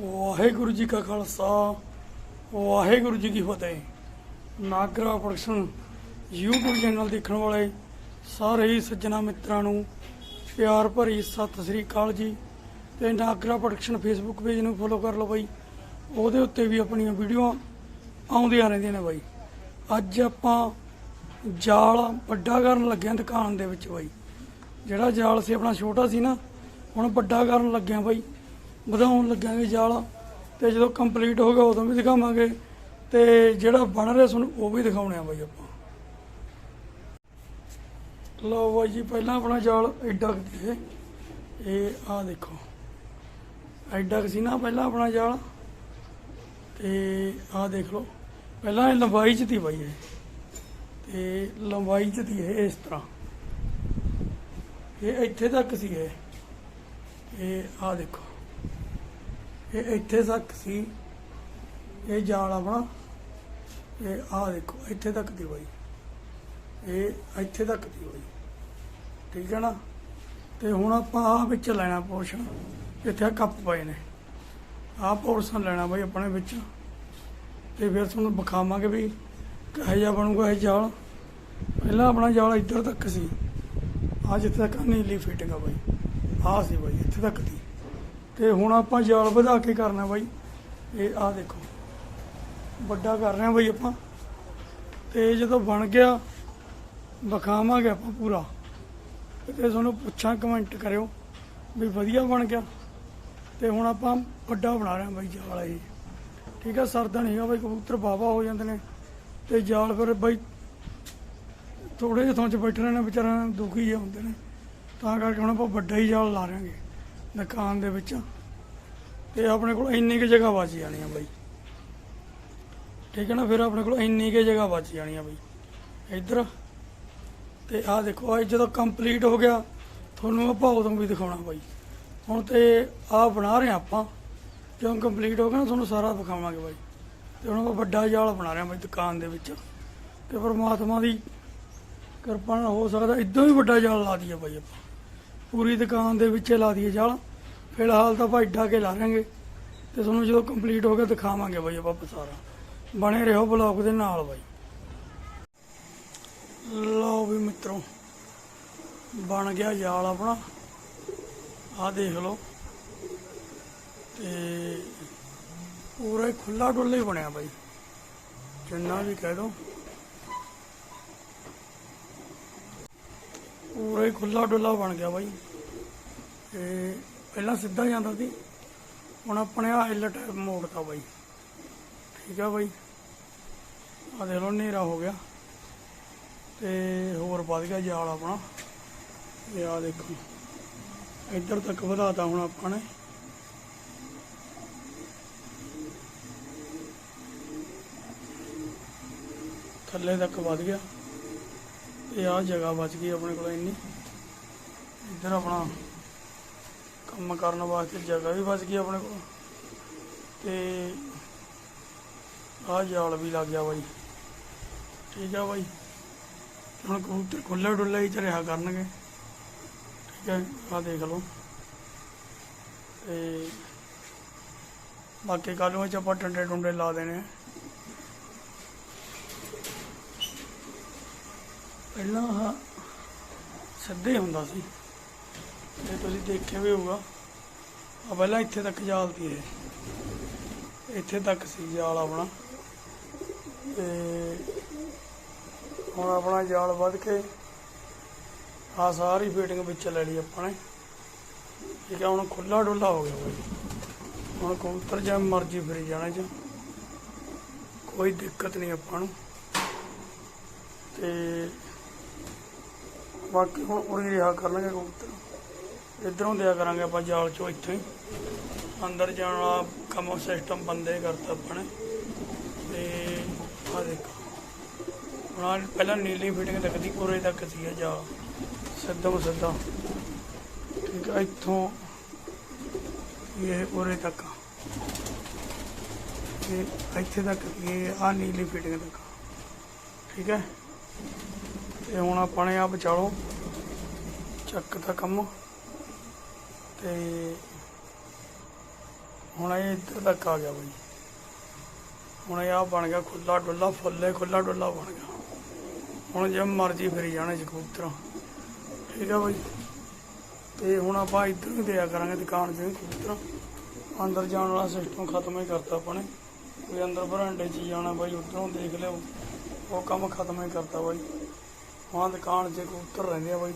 ਵਾਹਿਗੁਰੂ ਜੀ ਕਾ ਖਾਲਸਾ, ਵਾਹਿਗੁਰੂ ਜੀ ਕੀ ਫਤਿਹ। Nagra production, YouTube channel ਦੇਖਣ ਵਾਲੇ ਸਾਰੇ ਹੀ ਸੱਜਣਾ ਮਿੱਤਰਾਂ ਨੂੰ ਪਿਆਰ ਭਰੀ ਸਤਿ ਸ੍ਰੀ ਅਕਾਲ ਜੀ। ਤੇ ਨਾਗਰਾ ਪ੍ਰੋਡਕਸ਼ਨ ਫੇਸਬੁੱਕ ਪੇਜ ਨੂੰ ਫੋਲੋ ਕਰ ਲਓ ਬਾਈ। ਉਹਦੇ ਉੱਤੇ ਵੀ ਆਪਣੀਆਂ ਵੀਡੀਓਆਂ ਆਉਂਦੀਆਂ ਰਹਿੰਦੀਆਂ ਨੇ ਬਾਈ। ਅੱਜ ਆਪਾਂ ਜਾਲ ਵੱਡਾ ਕਰਨ ਲੱਗੇ ਹਾਂ ਦੁਕਾਨ ਦੇ ਵਿੱਚ ਬਾਈ। ਜਿਹੜਾ ਜਾਲ ਸੀ ਆਪਣਾ ਛੋਟਾ ਸੀ ਨਾ, ਹੁਣ ਵੱਡਾ ਕਰਨ ਲੱਗਿਆ ਬਾਈ। ਵਧਾਉਣ ਲੱਗਾਂਗੇ ਜਾਲ। ਤੇ ਜਦੋਂ ਕੰਪਲੀਟ ਹੋ ਗਿਆ, ਉਦੋਂ ਵੀ ਦਿਖਾਵਾਂਗੇ। ਤੇ ਜਿਹੜਾ ਬਣ ਰਿਹਾ ਤੁਹਾਨੂੰ, ਉਹ ਵੀ ਦਿਖਾਉਣੇ ਆ ਬਾਈ ਆਪਾਂ। ਲਓ ਬਾਈ ਜੀ, ਪਹਿਲਾਂ ਆਪਣਾ ਜਾਲ ਐਡਾ ਕੁ ਇਹ ਇਹ ਆਹ ਦੇਖੋ। ਐਡਾ ਕੁ ਸੀ ਨਾ ਪਹਿਲਾਂ ਆਪਣਾ ਜਾਲ। ਤੇ ਆਹ ਦੇਖ ਲਓ। ਪਹਿਲਾਂ ਇਹ ਲੰਬਾਈ ਚ ਤੀ ਬਾਈ ਇਹ। ਤੇ ਲੰਬਾਈ ਚ ਤੀ ਇਹ ਇਸ ਤਰ੍ਹਾਂ। ਇਹ ਇੱਥੇ ਤੱਕ ਸੀ ਇਹ। ਇਹ ਆਹ ਦੇਖੋ। ਇਹ ਇੱਥੇ ਤੱਕ ਸੀ। ਇਹ ਜਾਲ ਆਪਣਾ। ਇਹ ਆਹ ਦੇਖੋ, ਇੱਥੇ ਤੱਕ ਦੀ ਬਾਈ। ਇਹ ਇੱਥੇ ਤੱਕ ਦੀ ਬਾਈ। ਠੀਕ ਹੈ ਨਾ? ਤੇ ਹੁਣ ਆਪਾਂ ਆਹ ਵਿੱਚ ਲੈਣਾ ਪੋਰਸ਼ਨ। ਇੱਥੇ ਆਹ ਕੱਪ ਪਏ ਨੇ। ਆਹ ਪੋਰਸ਼ਨ ਲੈਣਾ ਬਾਈ ਆਪਣੇ ਵਿੱਚ। ਤੇ ਫਿਰ ਤੁਹਾਨੂੰ ਵਿਖਾਵਾਂਗੇ ਵੀ ਕਿਹੋ ਜਿਹਾ ਬਣੂਗਾ ਇਹ ਜਾਲ। ਪਹਿਲਾਂ ਆਪਣਾ ਜਾਲ ਇੱਧਰ ਤੱਕ ਸੀ। ਆ ਜਿੱਥੇ ਤੱਕ ਨੀਲੀ ਫਿਟਿੰਗ ਆ ਬਾਈ। ਆਹ ਸੀ ਬਾਈ, ਇੱਥੇ ਤੱਕ ਦੀ। ਤੇ ਹੁਣ ਆਪਾਂ ਜਾਲ ਵਧਾ ਕੇ ਕਰਨਾ ਬਾਈ। ਇਹ ਆਹ ਦੇਖੋ। ਵੱਡਾ ਕਰ ਰਹੇ ਆ ਬਾਈ ਆਪਾਂ। ਤੇ ਜਦੋਂ ਬਣ ਗਿਆ, ਵਿਖਾਵਾਂਗੇ ਆਪਾਂ ਪੂਰਾ। ਤੇ ਤੁਹਾਨੂੰ ਪੁੱਛਾਂ ਕਮੈਂਟ ਕਰਿਓ ਵੀ ਵਧੀਆ ਬਣ ਗਿਆ। ਤੇ ਹੁਣ ਆਪਾਂ ਵੱਡਾ ਬਣਾ ਰਹੇ ਆ ਬਾਈ ਜਾਲ ਇਹ। ਠੀਕ ਆ ਸਰਦਾ ਨਹੀਂ ਹੈਗਾ ਬਾਈ, ਕਬੂਤਰ ਬਾਵਾ ਹੋ ਜਾਂਦੇ ਨੇ। ਤੇ ਜਾਲ ਫਿਰ ਬਾਈ ਥੋੜੇ ਜਿਹੇ ਥਾਂ 'ਚ ਬੈਠ ਰਹੇ ਨੇ ਵਿਚਾਰਿਆਂ ਨੂੰ ਦੁਖੀ ਜਿਹੇ ਹੁੰਦੇ ਨੇ। ਤਾਂ ਕਰਕੇ ਹੁਣ ਆਪਾਂ ਵੱਡਾ ਹੀ ਜਾਲ ਲਾ ਰਹੇ ਹਾਂਗੇ। ਦੁਕਾਨ ਦੇ ਵਿੱਚ। ਤੇ ਆਪਣੇ ਕੋਲ ਇੰਨੀ ਕੁ ਜਗ੍ਹਾ ਬਚ ਜਾਣੀ ਆ ਬਾਈ। ਠੀਕ ਹੈ ਨਾ, ਫਿਰ ਆਪਣੇ ਕੋਲ ਇੰਨੀ ਕੁ ਜਗ੍ਹਾ ਬਚ ਜਾਣੀ ਆ ਬਾਈ। ਇੱਧਰ ਤੇ ਆਹ ਦੇਖੋ ਇਹ ਜਦੋਂ ਕੰਪਲੀਟ ਹੋ ਗਿਆ, ਤੁਹਾਨੂੰ ਆਪਾਂ ਉਦੋਂ ਵੀ ਦਿਖਾਉਣਾ ਬਾਈ। ਹੁਣ ਤੇ ਆਹ ਬਣਾ ਰਹੇ ਹਾਂ ਆਪਾਂ। ਜਦੋਂ ਕੰਪਲੀਟ ਹੋ ਗਿਆ ਨਾ, ਤੁਹਾਨੂੰ ਸਾਰਾ ਦਿਖਾਵਾਂਗੇ ਬਾਈ। ਤੇ ਹੁਣ ਆਪਾਂ ਵੱਡਾ ਜਾਲ ਬਣਾ ਰਹੇ ਹਾਂ ਬਾਈ ਦੁਕਾਨ ਦੇ ਵਿੱਚ। ਤੇ ਪਰਮਾਤਮਾ ਦੀ ਕਿਰਪਾ ਨਾਲ ਹੋ ਸਕਦਾ, ਇਦਾਂ ਵੀ ਵੱਡਾ ਜਾਲ ਲਾ ਦਈਏ ਬਾਈ ਆਪਾਂ। ਪੂਰੀ ਦੁਕਾਨ ਦੇ ਵਿੱਚ ਲਾ ਦਈਏ ਜਾਲ। ਫਿਲਹਾਲ ਤਾਂ ਆਪਾਂ ਏਡਾ ਕੇ ਲਾ ਲਾਂਗੇ ਤੇ ਤੁਹਾਨੂੰ ਜਦੋਂ ਕੰਪਲੀਟ ਹੋ ਗਿਆ ਦਿਖਾਵਾਂਗੇ ਬਾਈ ਆਪਾਂ ਸਾਰਾ। ਬਣੇ ਰਹੋ ਬਲੌਗ ਦੇ ਨਾਲ ਬਾਈ। ਲਓ ਵੀ ਮਿੱਤਰੋ, ਬਣ ਗਿਆ ਜਾਲ ਆਪਣਾ। ਆਹ ਦੇਖ ਲਓ। ਤੇ ਪੂਰਾ ਹੀ ਖੁੱਲਾ ਡੁੱਲਾ ਹੀ ਬਣਿਆ ਬਾਈ। ਜਿੰਨਾ ਵੀ ਕਹਿ ਦੋ। ਪੂਰਾ ਹੀ ਖੁੱਲਾ ਡੁੱਲਾ ਬਣ ਗਿਆ ਬਾਈ। ਤੇ ਪਹਿਲਾਂ ਸਿੱਧਾ ਜਾਂਦਾ ਸੀ, ਹੁਣ ਆਪਣੇ ਆ ਐਲ ਟਾਈਪ ਮੋੜਤਾ ਬਾਈ। ਠੀਕ ਆ ਬਾਈ। ਆ ਦੇਖ ਲਓ, ਹਨੇਰਾ ਹੋ ਗਿਆ। ਤੇ ਹੋਰ ਵੱਧ ਗਿਆ ਜਾਲ ਆਪਣਾ। ਇਹ ਆ ਦੇਖੋ, ਇੱਧਰ ਤੱਕ ਵਧਾਤਾ ਹੁਣ ਆਪਾਂ ਨੇ। ਥੱਲੇ ਤੱਕ ਵੱਧ ਗਿਆ। ਇਹ ਆ ਜਗ੍ਹਾ ਬਚ ਗਈ ਆਪਣੇ ਕੋਲ ਇੰਨੀ। ਇੱਧਰ ਆਪਣਾ ਕੰਮ ਕਰਨ ਵਾਸਤੇ ਜਗ੍ਹਾ ਵੀ ਬਚ ਗਈ ਆਪਣੇ ਕੋਲ। ਤੇ ਆ ਜਾਲ ਵੀ ਲੱਗ ਗਿਆ ਬਾਈ। ਠੀਕ ਆ ਬਾਈ। ਹੁਣ ਕਬੂਤਰ ਖੁੱਲੇ ਡੁੱਲੇ ਹੀ ਚ ਰਿਹਾ ਕਰਨਗੇ। ਠੀਕ ਹੈ ਆ ਦੇਖ ਲਓ। ਤੇ ਬਾਕੀ ਕਾਲੂਆਂ ਚ ਆਪਾਂ ਟੰਡੇ ਟੁੰਡੇ ਲਾ ਦੇਣੇ ਪਹਿਲਾਂ ਆਹ ਸਿੱਧੇ ਹੁੰਦਾ ਸੀ। ਇਹ ਤੁਸੀਂ ਦੇਖਿਆ ਵੀ ਹੋਊਗਾ। ਆ ਪਹਿਲਾਂ ਇੱਥੇ ਤੱਕ ਜਾਲ ਤੀ ਇੱਥੇ ਤੱਕ ਸੀ ਜਾਲ ਆਪਣਾ। ਤੇ ਹੁਣ ਆਪਣਾ ਜਾਲ ਵੱਧ ਕੇ ਆ ਸਾਰੀ ਫੀਟਿੰਗ ਵਿੱਚ ਲੈ ਲਈ ਆਪਾਂ ਨੇ। ਠੀਕ ਹੈ ਹੁਣ ਖੁੱਲਾ ਡੁੱਲਾ ਹੋ ਗਿਆ ਬਾਈ। ਹੁਣ ਕਬੂਤਰ ਜਾਂ ਮਰਜ਼ੀ ਫਰੀ ਜਾਣਾ ਚ ਕੋਈ ਦਿੱਕਤ ਨਹੀਂ ਆਪਾਂ ਨੂੰ। ਤੇ ਬਾਕੀ ਹੁਣ ਉਰੀ ਰਿਹਾ ਕਰਨਗੇ ਕਬੂਤਰ। ਇਧਰੋਂ ਦਿਆ ਕਰਾਂਗੇ ਆਪਾਂ ਜਾਲ ਚੋਂ ਇੱਥੋਂ ਹੀ। ਅੰਦਰ ਜਾਣ ਵਾਲਾ ਕੰਮ ਸਿਸਟਮ ਬੰਦੇ ਕਰਤਾ ਆਪਾਂ ਨੇ। ਤੇ ਆ ਦੇਖੋ। ਹੁਣ ਪਹਿਲਾਂ ਨੀਲੀ ਫਿਟਿੰਗ ਲੱਗਦੀ, ਉਰੇ ਤੱਕ ਸੀ ਇਹ ਜਾ ਸਿੱਧਾ ਸਿੱਧਾ। ਠੀਕ ਹੈ ਇੱਥੋਂ ਇਹ ਉਰੇ ਤੱਕ। ਇਹ ਇੱਥੇ ਤੱਕ, ਇਹ ਆ ਨੀਲੀ ਫਿਟਿੰਗ ਤੱਕ। ਠੀਕ ਹੈ? ਤੇ ਹੁਣ ਆਪਾਂ ਨੇ ਆ ਬਚਾਲੋ ਚੱਕ ਦਾ ਕੰਮ। ਤੇ ਹੁਣ ਇਹ ਇੱਧਰ ਤੱਕ ਆ ਗਿਆ ਬਾਈ। ਹੁਣ ਇਹ ਆ ਬਣ ਗਿਆ ਖੁੱਲਾ ਡੁੱਲਾ ਫੁੱਲੇ ਖੁੱਲਾ ਡੁੱਲਾ ਬਣ ਗਿਆ। ਹੁਣ ਜੇ ਮਰਜ਼ੀ ਫਰੀ ਜਾਣੇ ਸੀ ਕਬੂਤਰ ਠੀਕ ਆ ਬਾਈ। ਤੇ ਹੁਣ ਆਪਾਂ ਇੱਧਰ ਵੀ ਦਿਆ ਕਰਾਂਗੇ ਦੁਕਾਨ 'ਚ ਵੀ ਕਬੂਤਰ ਅੰਦਰ ਜਾਣ ਵਾਲਾ ਸਿਸਟਮ ਖਤਮ ਹੀ ਕਰਤਾ ਆਪਾਂ ਨੇ। ਕੋਈ ਅੰਦਰ ਬਰਾਂਡੇ 'ਚ ਹੀ ਜਾਣਾ ਬਾਈ, ਉੱਧਰੋਂ ਦੇਖ ਲਿਓ। ਉਹ ਕੰਮ ਖਤਮ ਹੀ ਕਰਤਾ ਬਾਈ। ਹਾਂ ਦੁਕਾਨ 'ਚ ਕਬੂਤਰ ਰਹਿੰਦੇ ਆ ਬਾਈ,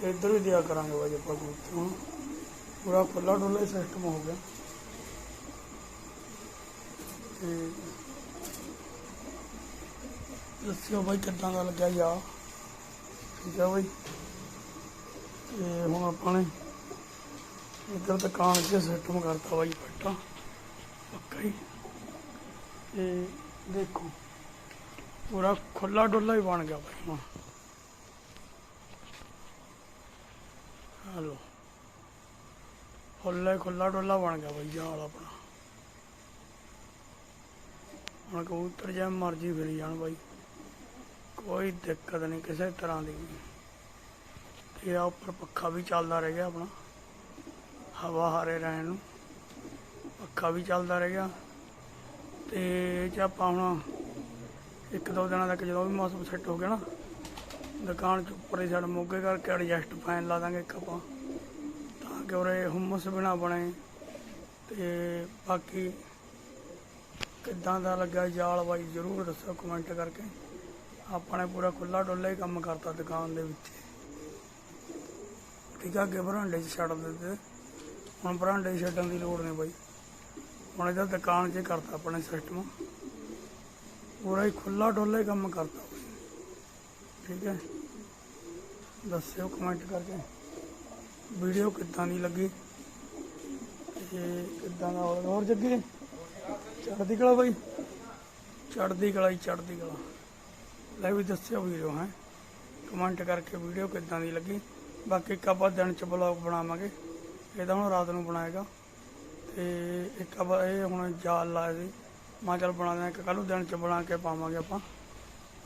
ਤੇ ਇੱਧਰ ਵੀ ਦਿਆ ਕਰਾਂਗੇ ਬਾਈ ਆਪਾਂ ਕਬੂਤਰ ਹੁਣ। ਪੂਰਾ ਖੁੱਲਾ ਡੁੱਲਾ ਸਿਸਟਮ ਹੋ ਗਿਆ। ਤੇ ਦੱਸਿਓ ਬਾਈ ਕਿੱਦਾਂ ਦਾ ਲੱਗਿਆ ਯਾ ਠੀਕ ਆ ਬਾਈ। ਤੇ ਹੁਣ ਆਪਾਂ ਨੇ ਇੱਧਰ ਦੁਕਾਨ 'ਚ ਸਿਸਟਮ ਕਰਤਾ ਬਾਈ, ਪੱਟਾ। ਪੱਕਾ ਹੀ। ਤੇ ਦੇਖੋ। ਪੂਰਾ ਖੁੱਲਾ ਡੁੱਲਾ ਹੀ ਬਣ ਗਿਆ ਬਾਈ ਹੁਣ ਹਲੋ। ਖੁੱਲਾ ਖੁੱਲਾ ਡੁੱਲਾ ਬਣ ਗਿਆ ਬਾਈ ਜਾਲ ਆਪਣਾ। ਹੁਣ ਕਬੂਤਰ ਜਿਵੇਂ ਮਰਜ਼ੀ ਫਿਰੀ ਜਾਣ ਬਾਈ ਕੋਈ ਦਿੱਕਤ ਨਹੀਂ ਕਿਸੇ ਤਰ੍ਹਾਂ ਦੀ। ਤੇ ਆ ਉੱਪਰ ਪੱਖਾ ਵੀ ਚੱਲਦਾ ਰਹਿ ਗਿਆ ਆਪਣਾ। ਹਵਾ ਹਾਰੇ ਰਹਿਣ ਨੂੰ। ਪੱਖਾ ਵੀ ਚੱਲਦਾ ਰਹਿ ਗਿਆ। ਤੇ ਇਹ 'ਚ ਆਪਾਂ ਹੁਣ ਇੱਕ ਦੋ ਦਿਨਾਂ ਤੱਕ ਜਦੋਂ ਵੀ ਮੌਸਮ ਸੈੱਟ ਹੋ ਗਿਆ ਨਾ, ਦੁਕਾਨ ਚ ਉੱਪਰ ਹੀ ਸਾਡਾ ਮੋਗੇ ਕਰਕੇ ਐਡਜਸਟ ਫੈਨ ਲਾ ਦਾਂਗੇ ਇੱਕ ਆਪਾਂ, ਤਾਂ ਕਿ ਉਰੇ ਹੁਮਸ ਵੀ ਨਾ ਬਣੇ, ਤੇ ਬਾਕੀ ਕਿੱਦਾਂ ਦਾ ਲੱਗਾ ਜਾਲ ਬਾਈ ਜਰੂਰ ਦੱਸੋ ਕਮੈਂਟ ਕਰਕੇ। ਆਪਾਂ ਨੇ ਪੂਰਾ ਖੁੱਲਾ ਡੁੱਲਾ ਹੀ ਕੰਮ ਕਰਤਾ ਦੁਕਾਨ ਦੇ ਵਿੱਚ। ਠੀਕ ਆ, ਅੱਗੇ ਬਰਾਂਡੇ 'ਚ ਛੱਡ ਦਿੱਤੇ ਹੁਣ ਬਰਾਂਡੇ 'ਚ ਛੱਡਣ ਦੀ ਲੋੜ ਨਹੀਂ ਬਾਈ। ਹੁਣ ਇਹਦਾ ਦੁਕਾਨ 'ਚ ਹੀ ਕਰਤਾ ਆਪਣੇ ਸਿਸਟਮ ਪੂਰਾ ਹੀ ਖੁੱਲਾ ਡੁੱਲਾ ਹੀ ਕੰਮ ਕਰਤਾ ਬਾਈ ਠੀਕ ਹੈ। ਦੱਸਿਓ ਕਮੈਂਟ ਕਰਕੇ। ਵੀਡੀਓ ਕਿੱਦਾਂ ਦੀ ਲੱਗੀ? ਤੇ ਕਿੱਦਾਂ ਦਾ ਹੋਰ ਹੋਰ ਜੱਗੀ? ਚੜ੍ਹਦੀ ਕਲਾ ਬਾਈ? ਚੜ੍ਹਦੀ ਕਲਾ ਹੀ ਚੜ੍ਹਦੀ ਕਲਾ। ਲੈ ਵੀ ਦੱਸਿਓ ਵੀਡੀਓ, ਹੈ। ਕਮੈਂਟ ਕਰਕੇ ਵੀਡੀਓ ਕਿੱਦਾਂ ਦੀ ਲੱਗੀ? ਬਾਕੀ ਇੱਕ ਆਪਾਂ ਦਿਨ ਚ ਬਲੌਗ ਬਣਾਵਾਂਗੇ। ਇਹਦਾ ਹੁਣ ਰਾਤ ਨੂੰ ਬਣਾਏਗਾ। ਤੇ ਇੱਕ ਆਪਾਂ ਇਹ ਹੁਣ ਜਾਲ ਲਾਇਆ ਸੀ। ਮੈਂ ਚੱਲ ਬਣਾ ਦਿਆਂ ਇੱਕ ਕੱਲ ਨੂੰ ਦਿਨ ਚ ਬਣਾ ਕੇ ਪਾਵਾਂਗੇ ਆਪਾਂ।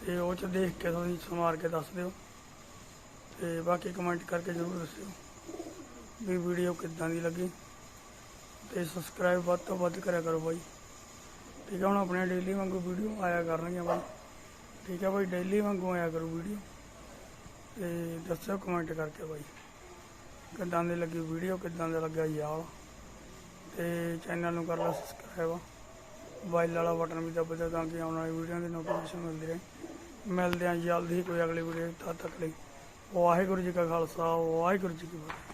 ਤੇ ਉਹ ਚ ਦੇਖ ਕੇ ਤੁਸੀਂ ਸਮਾਰ ਕੇ ਦੱਸ ਦਿਓ। ਤੇ ਬਾਕੀ ਕਮੈਂਟ ਕਰਕੇ ਜ਼ਰੂਰ ਦੱਸਿਓ ਵੀ ਵੀਡੀਓ ਕਿੱਦਾਂ ਦੀ ਲੱਗੀ। ਤੇ ਸਬਸਕ੍ਰਾਈਬ ਵੱਧ ਤੋਂ ਵੱਧ ਕਰਿਆ ਕਰੋ ਬਾਈ। ਠੀਕ ਹੈ ਹੁਣ ਆਪਣੇ ਡੇਲੀ ਵਾਂਗੂ ਵੀਡੀਓ ਆਇਆ ਕਰਨਗੀਆਂ ਬਾਈ। ਠੀਕ ਹੈ ਬਾਈ ਡੇਲੀ ਵਾਂਗੂ ਆਇਆ ਕਰੂ ਵੀਡੀਓ ਤੇ ਦੱਸਿਓ ਕਮੈਂਟ ਕਰਕੇ ਬਾਈ। ਕਿੱਦਾਂ ਦੀ ਲੱਗੀ ਵੀਡੀਓ ਕਿੱਦਾਂ ਦਾ ਲੱਗਾ ਯਾਰ? ਤੇ ਚੈਨਲ ਨੂੰ ਕਰ ਲਓ ਸਬਸਕ੍ਰਾਈਬ ਬਾਈਲ ਵਾਲਾ ਬਟਨ ਵੀ ਦੱਬ ਦਿਓ ਤਾਂ ਕਿ ਆਉਣ ਵਾਲੀ ਵੀਡੀਓ ਦੀ ਨੋਟੀਫਿਕੇਸ਼ਨ ਮਿਲਦੀ ਰਹੇ। ਮਿਲਦੇ ਹਾਂ ਜਲਦ ਹੀ ਕੋਈ ਅਗਲੀ ਵੀਡੀਓ ਤਦ ਤੱਕ ਲਈ। ਵਾਹਿਗੁਰੂ ਜੀ ਕਾ ਖਾਲਸਾ, ਵਾਹਿਗੁਰੂ ਜੀ ਕੀ ਫਤਿਹ।